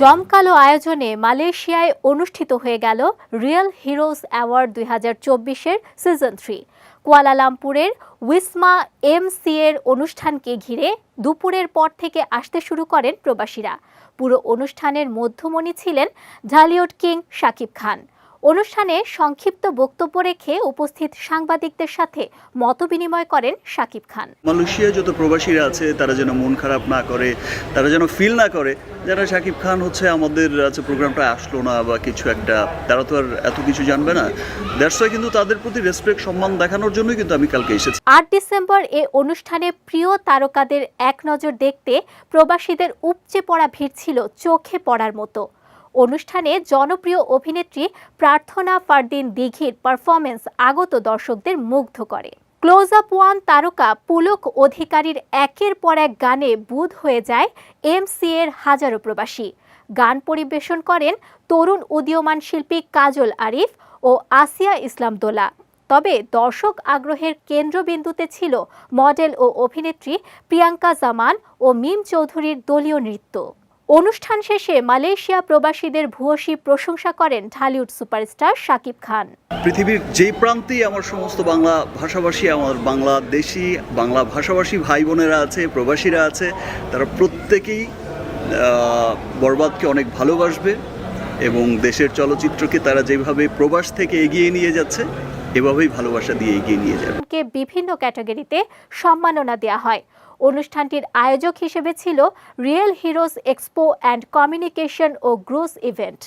জমকালো আয়োজনে মালয়েশিয়ায় অনুষ্ঠিত হয়ে গেল রিয়েল হিরোজ অ্যাওয়ার্ড দুই হাজার চব্বিশের সিজন থ্রি কুয়ালালামপুরের উইসমা এমসি এর অনুষ্ঠানকে ঘিরে দুপুরের পর থেকে আসতে শুরু করেন প্রবাসীরা। পুরো অনুষ্ঠানের মধ্যমণি ছিলেন ঝালিউড কিং শাকিব খান। অনুষ্ঠানে সংক্ষিপ্ত বক্তব্য রেখে উপস্থিত সাংবাদিকদের সাথে মতবিনিময় করেন শাকিব খান। মালয়েশিয়ায় যত প্রবাসীরা আছে তারা যেন মন খারাপ না করে তারা যেন ফিল না করে যারা শাকিব খান হচ্ছে আমাদের আছে প্রোগ্রামটা আসলো না বা কিছু একটা তারা তো আর এত কিছু জানবে না। দ্যাটস ওয়াই কিন্তু তাদের প্রতি রেসপেক্ট সম্মান দেখানোর জন্যই কিন্তু আমি কালকে এসেছি। আট ডিসেম্বর এ অনুষ্ঠানে প্রিয় তারকাদের এক নজর দেখতে প্রবাসীদের উপচে পড়া ভিড় ছিল চোখে পড়ার মতো। অনুষ্ঠানে জনপ্রিয় অভিনেত্রী প্রার্থনা ফারদিন দিঘির পারফরমেন্স আগত দর্শকদের মুগ্ধ করে। ক্লোজ আপ ওয়ান তারকা পুলক অধিকারীর একের পর এক গানে বুধ হয়ে যায় এমসি এর হাজারো প্রবাসী। গান পরিবেশন করেন তরুণ উদীয়মান শিল্পী কাজল আরিফ ও আসিয়া ইসলাম দোলা। তবে দর্শক আগ্রহের কেন্দ্রবিন্দুতে ছিল মডেল ও অভিনেত্রী প্রিয়াঙ্কা জামান ও মিম চৌধুরীর দলীয় নৃত্য। অনুষ্ঠান শেষে মালয়েশিয়া প্রবাসীদের ভূয়সী প্রশংসা করেন ঢালিউড সুপারস্টার শাকিব খান। পৃথিবীর যে প্রান্তেই আমার সমস্ত বাংলা ভাষাভাষী, আমার বাংলাদেশি, বাংলা ভাষাভাষী ভাই বোনেরা আছে, প্রবাসীরা আছে, তারা প্রত্যেকেই বরবাদকে অনেক ভালোবাসবে এবং দেশের চলচ্চিত্রকে তারা যেভাবে প্রবাস থেকে এগিয়ে নিয়ে যাচ্ছে এভাবেই ভালোবাসা দিয়ে এগিয়ে নিয়ে যাবে। কে বিভিন্ন ক্যাটাগরিতে সম্মাননা দেওয়া হয়। অনুষ্ঠানটির আয়োজক হিসেবে ছিল Real Heroes Expo and Communication ও গ্রুস ইভেন্ট